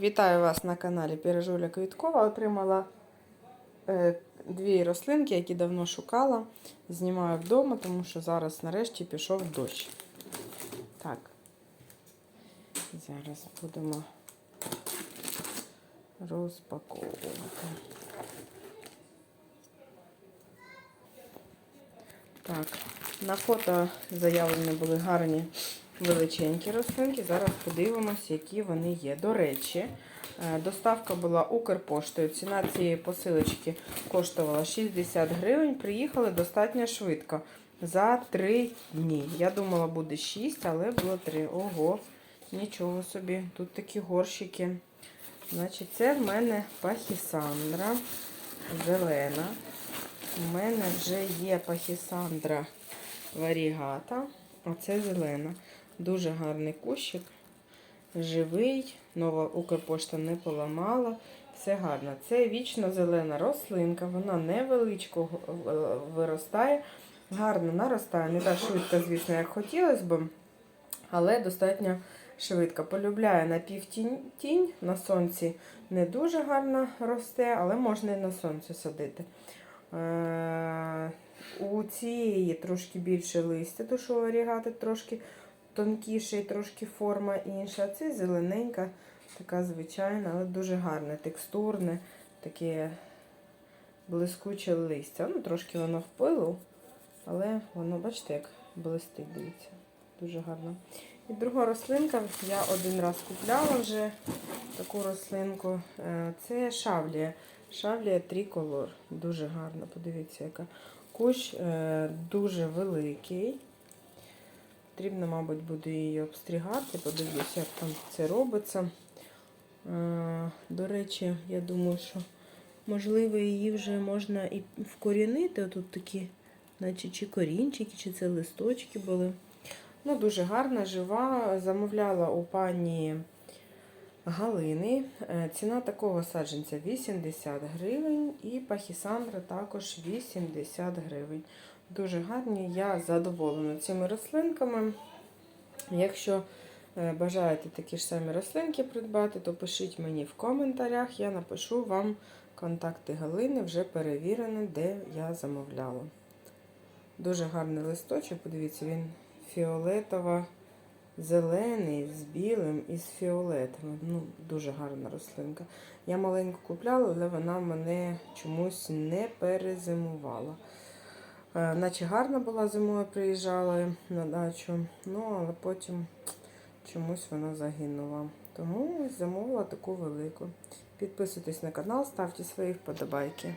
Вітаю вас на каналі Пірожуля Квіткова. Отримала е, дві рослинки, які давно шукала. Знімаю вдома, тому що зараз нарешті пішов дощ. Так. Зараз будемо розпаковувати. Так, на фото заявлені були гарні величенькі рослинки. Зараз подивимося, які вони є. До речі, е, доставка була Укрпоштою. Ціна цієї посилочки коштувала 60 гривень. Приїхали достатньо швидко. За 3 дні. Я думала, буде 6, але було 3. Ого, нічого собі. Тут такі горщики. Значить, це в мене пахісандра зелена. У мене вже є пахісандра варігата, а це зелена. Дуже гарний кущик, живий, нова Укрпошта не поламала. Все гарно. Це вічно зелена рослинка, вона невеличко виростає, гарно наростає. Не так швидко, звісно, як хотілося б, але достатньо швидко. Полюбляє на півтінь, тінь, на сонці не дуже гарно росте, але можна і на сонці садити. Е, У цієї трошки більше листя, то що варігати трошки тонкіше і трошки форма інша. Це зелененька, така звичайна, але дуже гарне, текстурне, таке блискуче листя. Ну, Трошки воно в але воно, бачите, як блистить, дивіться. Дуже гарно. І друга рослинка, я один раз купляла вже таку рослинку. Е, Це шавлія. Шавлія триколор. Дуже гарно, подивіться, яка кущ е, дуже великий. Потрібно, мабуть, буде її обстрігати. Подивлюся, як там це робиться. Е, До речі, я думаю, що можливо її вже можна і вкорінити. Тут такі, наче чи корінчики, чи це листочки були. Ну, Дуже гарна, жива. Замовляла у пані Галини. Е, Ціна такого саджанця 80 гривень і пахісандра також 80 гривень. Дуже гарні, я задоволена цими рослинками. Якщо е, бажаєте такі ж самі рослинки придбати, то пишіть мені в коментарях, я напишу вам контакти Галини, вже перевірені, де я замовляла. Дуже гарний листочок, подивіться, він фіолетово зелений з білим і з фіолетовим. Ну, Дуже гарна рослинка. Я маленьку купляла, але вона мене чомусь не перезимувала. Е, Наче гарна була зимою, приїжджала на дачу, ну, але потім чомусь вона загинула. Тому замовила таку велику. Підписуйтесь на канал, ставте свої вподобайки.